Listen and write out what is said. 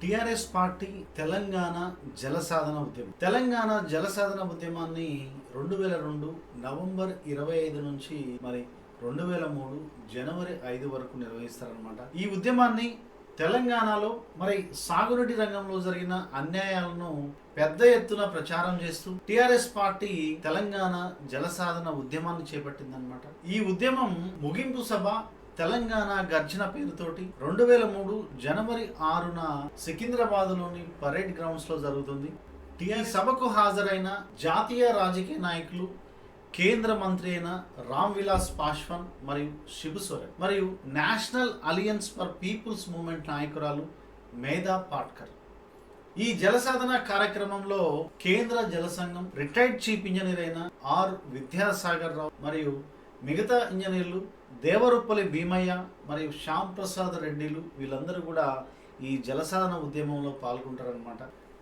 TRS party Telangana Jalasadhana ఉద్యమం. తెలంగాణ జలసాధన ఉద్యమాన్ని రెండు వేల రెండు నవంబర్ ఇరవై ఐదు నుంచి మరి రెండు వేల మూడు జనవరి ఐదు వరకు నిర్వహిస్తారనమాట ఈ ఉద్యమాన్ని తెలంగాణలో మరి సాగునీటి రంగంలో జరిగిన అన్యాయాలను పెద్ద ఎత్తున ప్రచారం చేస్తూ టిఆర్ఎస్ పార్టీ తెలంగాణ జలసాధన ఉద్యమాన్ని చేపట్టిందనమాట ఈ ఉద్యమం ముగింపు సభ తెలంగాణ గర్జన పేరుతోటి రెండు వేల మూడు జనవరి ఆరున సికింద్రాబాద్లోని పరేడ్ గ్రౌండ్స్లో జరుగుతుంది. ఈ సభకు హాజరైన జాతీయ రాజకీయ నాయకులు కేంద్ర మంత్రి అయిన రామ్ విలాస్ పాశ్వాన్ మరియు శిబు సోరెన్ మరియు National Alliance for People's Movement నాయకురాలు మేధా పాట్కర్. ఈ జలసాధన కార్యక్రమంలో కేంద్ర జల సంఘం రిటైర్డ్ చీఫ్ ఇంజనీర్ అయిన ఆర్ విద్యాసాగర్ రావు మరియు మిగతా ఇంజనీర్లు దేవరుప్పలి భీమయ్య మరియు శ్యాంప్రసాద్ రెడ్డిలు వీళ్ళందరూ కూడా ఈ జలసాధన ఉద్యమంలో పాల్గొంటారనమాట